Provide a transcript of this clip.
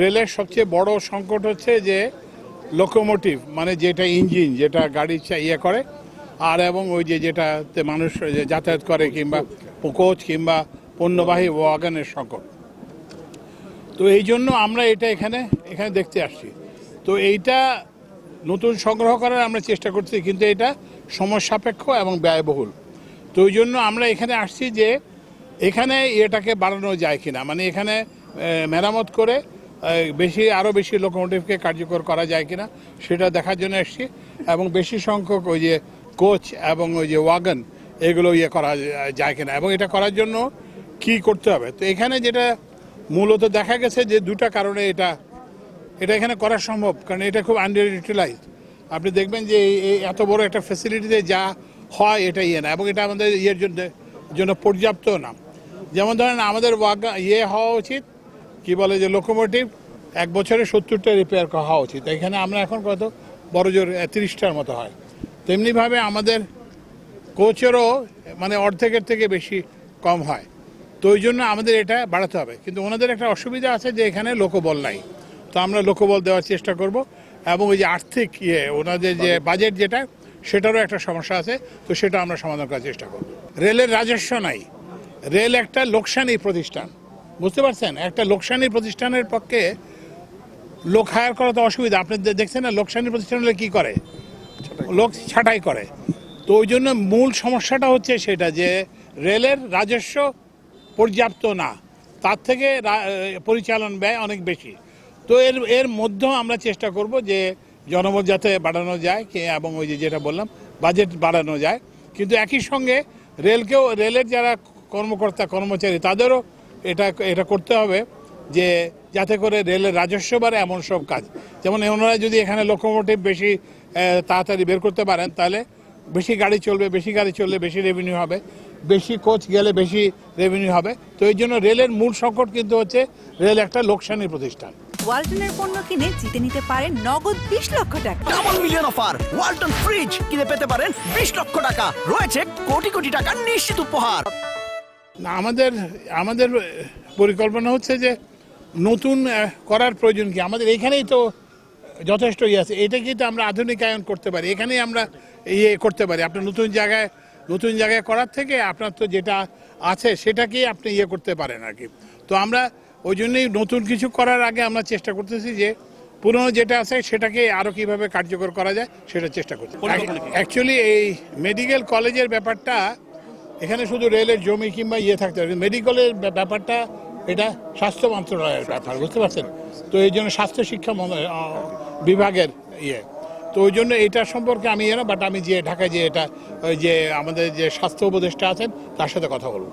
রেলের সবচেয়ে বড় সংকট হচ্ছে যে লোকোমোটিভ মানে যেটা ইঞ্জিন, যেটা গাড়ি ইয়ে করে, আর এবং ওই যে যেটাতে মানুষ যাতায়াত করে কিংবা কোচ কিংবা পণ্যবাহী ওয়াগানের সংকট। তো এই জন্য আমরা এটা এখানে এখানে দেখতে আসছি। তো এইটা নতুন সংগ্রহ করার আমরা চেষ্টা করছি, কিন্তু এটা সময় সাপেক্ষ এবং ব্যয়বহুল। তো ওই জন্য আমরা এখানে আসছি যে এখানে এটাকে বাড়ানো যায় কিনা। মানে এখানে মেরামত করে বেশি আরও বেশি লোকোমোটিভকে কার্যকর করা যায় কিনা, সেটা দেখার জন্য এসছি। এবং বেশি সংখ্যক ওই যে কোচ এবং ওই যে ওয়াগন এগুলো ইয়ে করা যায় কিনা। এবং এটা করার জন্য কি করতে হবে? তো এখানে যেটা মূলত দেখা গেছে যে দুটা কারণে এটা এটা এখানে করা সম্ভব, কারণ এটা খুব আন্ডার ইউটিলাইজ আপনি দেখবেন যে এত বড় একটা ফ্যাসিলিটিতে যা হয় এটা ইয়ে না, এবং এটা আমাদের ইয়ের জন্য জন্য পর্যাপ্ত না। যেমন ধরেন আমাদের ওয়াগা ইয়ে হওয়া উচিত কি বলে যে লোকোমোটিভ এক বছরে সত্তরটা রিপেয়ার হওয়া উচিত। এখানে আমরা এখন কত? বড় জোর তিরিশটার মতো হয়। তেমনিভাবে আমাদের কোচেরও মানে অর্ধেকের থেকে বেশি কম হয়। তো ওই জন্য আমাদের এটা বাড়াতে হবে। কিন্তু ওনাদের একটা অসুবিধা আছে যে এখানে লোকবল নাই। তো আমরা লোকবল দেওয়ার চেষ্টা করব। এবং ওই যে আর্থিক ইয়ে ওনাদের যে বাজেট যেটা, সেটারও একটা সমস্যা আছে। তো সেটা আমরা সমাধান করার চেষ্টা করব। রেলের রাজস্ব নাই। রেল একটা লোকসানি প্রতিষ্ঠান। বুঝতে পারছেন? একটা লোকসানি প্রতিষ্ঠানের পক্ষে লোক হায়ার করা তো অসুবিধা। আপনি দেখছেন না, লোকসানি প্রতিষ্ঠান হলে কী করে? লোক ছাঁটাই করে। তো ওই জন্য মূল সমস্যাটা হচ্ছে সেটা যে রেলের রাজস্ব পর্যাপ্ত না। তার থেকে পরিচালন ব্যয় অনেক বেশি। তো এর এর মধ্যেও আমরা চেষ্টা করব যে জনমত যাতে বাড়ানো যায়, কে- এবং ওই যে যেটা বললাম বাজেট বাড়ানো যায়। কিন্তু একই সঙ্গে রেলকেও, রেলের যারা কর্মকর্তা, কর্মচারী, তাদেরও এটা এটা করতে হবে যে যাতে করে রেলের রাজস্ব বাড়ে এমন সব কাজ। যেমন ওনারা যদি এখানে লোকোমোটিভ বেশি তাড়াতাড়ি বের করতে পারেন তাহলে বেশি গাড়ি চলবে বেশি গাড়ি চললে বেশি রেভিনিউ হবে বেশি কোচ গেলে বেশি রেভিনিউ হবে। তো এই জন্য রেলের মূল সংকট কিন্তু হচ্ছে রেল একটা লোকসানি প্রতিষ্ঠান। ওয়ালটনের পণ্য কিনে জিতে নিতে পারেন নগদ বিশ লক্ষ টাকা। Double million offer Walton fridge কিনে পেতে পারেন বিশ লক্ষ টাকা। রয়েছে কোটি কোটি টাকার নিশ্চিত উপহার। না আমাদের আমাদের পরিকল্পনা হচ্ছে যে নতুন করার প্রয়োজন কি? আমাদের এখানেই তো যথেষ্ট ইয়ে আছে। এটা কিন্তু আমরা আধুনিকায়ন করতে পারি। এখানেই আমরা ইয়ে করতে পারি। আপনার নতুন জায়গায় নতুন জায়গায় করার থেকে আপনার তো যেটা আছে সেটাকেই আপনি ইয়ে করতে পারেন আর কি। তো আমরা ওই জন্যই নতুন কিছু করার আগে আমরা চেষ্টা করতেছি যে পুরনো যেটা আছে সেটাকে আরও কীভাবে কার্যকর করা যায় সেটা চেষ্টা করছি অ্যাকচুয়ালি এই মেডিকেল কলেজের ব্যাপারটা এখানে শুধু রেলের জমি কিংবা ইয়ে থাকতে পারে মেডিকেলের ব্যাপারটা, এটা স্বাস্থ্য মন্ত্রণালয়ের ব্যাপার, বুঝতে পারছেন? তো এই জন্য স্বাস্থ্য শিক্ষা বিভাগের ইয়ে। তো ওই জন্য এটা সম্পর্কে আমি জানো বাট আমি যে ঢাকায় যে এটা যে আমাদের যে স্বাস্থ্য উপদেষ্টা আছেন, তার সাথে কথা বলব।